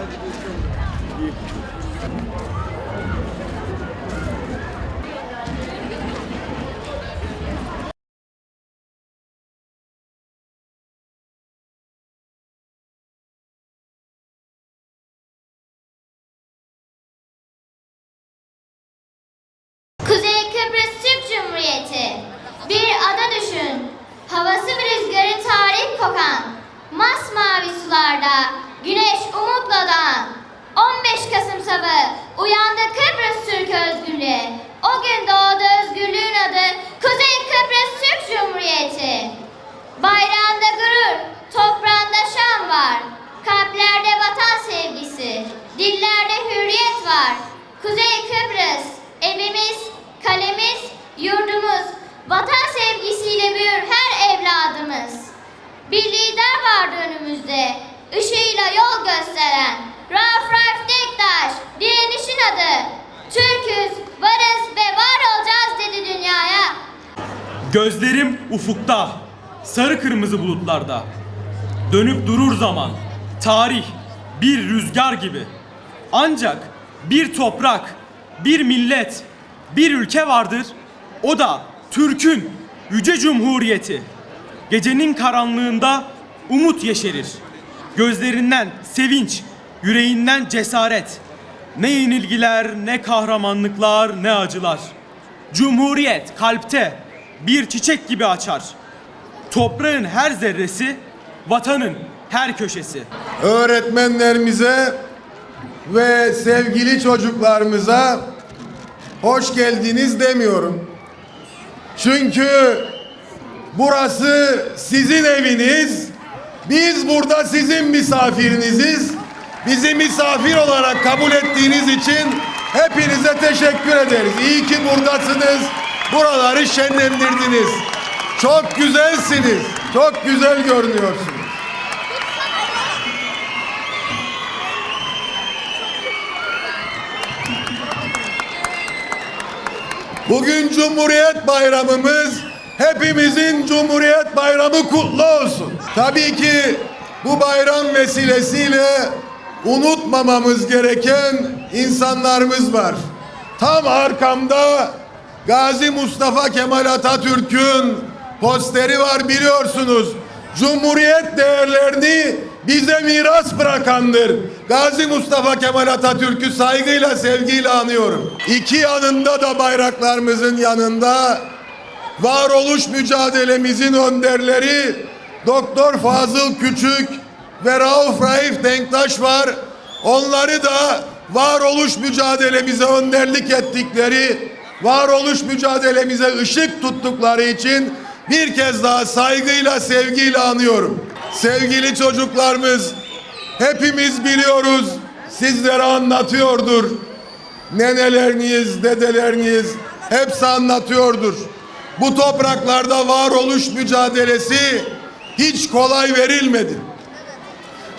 Kuzey Kıbrıs Türk Cumhuriyeti. Bir ada düşün. Havası ve rüzgarı tarih kokan. Masmavi sularda güneş. 15 Kasım sabahı uyandı Kıbrıs Türk özgürlüğü. O gün doğdu özgürlüğün adı Kuzey Kıbrıs Türk Cumhuriyeti. Bayrağında gurur, toprağında şan var. Kalplerde vatan sevgisi, dillerde hürriyet var. Kuzey Kıbrıs, evimiz, kalemiz, yurdumuz. Vatan sevgisiyle büyür her evladımız. Bir lider vardı önümüzde, ışığıyla yol gösteren. Rauf Rauf direnişin adı. Türküz, varız ve var olacağız dedi dünyaya. Gözlerim ufukta, sarı kırmızı bulutlarda. Dönüp durur zaman, tarih bir rüzgar gibi. Ancak bir toprak, bir millet, bir ülke vardır. O da Türk'ün yüce cumhuriyeti. Gecenin karanlığında umut yeşerir. Gözlerinden sevinç, yüreğinden cesaret. Ne yenilgiler, ne kahramanlıklar, ne acılar. Cumhuriyet kalpte bir çiçek gibi açar. Toprağın her zerresi, vatanın her köşesi. öğretmenlerimize ve sevgili çocuklarımıza hoş geldiniz demiyorum. Çünkü burası sizin eviniz. Biz burada sizin misafiriniziz. Bizi misafir olarak kabul ettiğiniz için hepinize teşekkür ederiz. İyi ki buradasınız. Buraları şenlendirdiniz. Çok güzelsiniz. Çok güzel görünüyorsunuz. Bugün Cumhuriyet Bayramımız hepimizin Cumhuriyet Bayramı kutlu olsun. Tabii ki bu bayram vesilesiyle unutmamamız gereken insanlarımız var. Tam arkamda Gazi Mustafa Kemal Atatürk'ün posteri var biliyorsunuz. Cumhuriyet değerlerini bize miras bırakandır. Gazi Mustafa Kemal Atatürk'ü saygıyla sevgiyle anıyorum. İki yanında da bayraklarımızın yanında varoluş mücadelemizin önderleri Doktor Fazıl Küçük ve Rauf Raif Denktaş var. Onları da varoluş mücadelemize önderlik ettikleri, varoluş mücadelemize ışık tuttukları için bir kez daha saygıyla, sevgiyle anıyorum. Sevgili çocuklarımız, hepimiz biliyoruz, sizlere anlatıyordur. Neneleriniz, dedeleriniz hepsi anlatıyordur. Bu topraklarda varoluş mücadelesi hiç kolay verilmedi.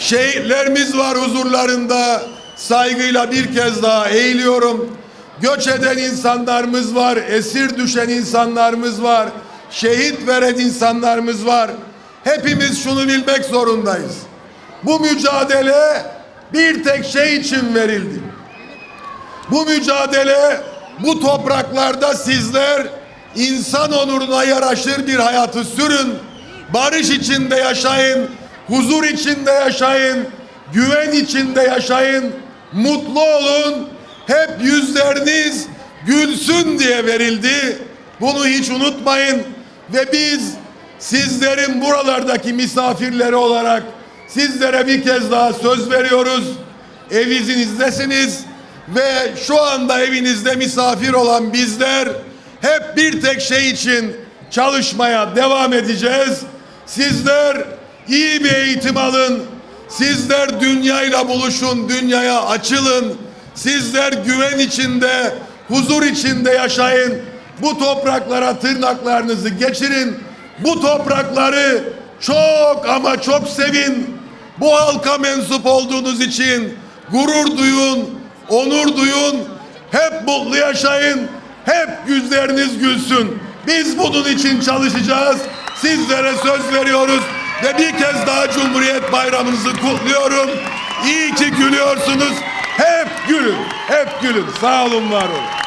Şehitlerimiz var huzurlarında saygıyla bir kez daha eğiliyorum. Göç eden insanlarımız var, esir düşen insanlarımız var, şehit veren insanlarımız var. Hepimiz şunu bilmek zorundayız. Bu mücadele bir tek şey için verildi. Bu mücadele bu topraklarda sizler insan onuruna yaraşır bir hayatı sürün. Barış içinde yaşayın, huzur içinde yaşayın, güven içinde yaşayın, mutlu olun. Hep yüzleriniz gülsün diye verildi. Bunu hiç unutmayın ve biz sizlerin buralardaki misafirleri olarak sizlere bir kez daha söz veriyoruz. Evinizdesiniz ve şu anda evinizde misafir olan bizler hep bir tek şey için çalışmaya devam edeceğiz. Sizler iyi bir eğitim alın. Sizler dünyayla buluşun, dünyaya açılın. Sizler güven içinde, huzur içinde yaşayın. Bu topraklara tırnaklarınızı geçirin. Bu toprakları çok ama çok sevin. Bu halka mensup olduğunuz için gurur duyun, onur duyun. Hep mutlu yaşayın. Hep yüzleriniz gülsün. Biz bunun için çalışacağız. Sizlere söz veriyoruz ve bir kez daha Cumhuriyet Bayramınızı kutluyorum. İyi ki gülüyorsunuz. Hep gülün. Hep gülün. Sağ olun, var olun.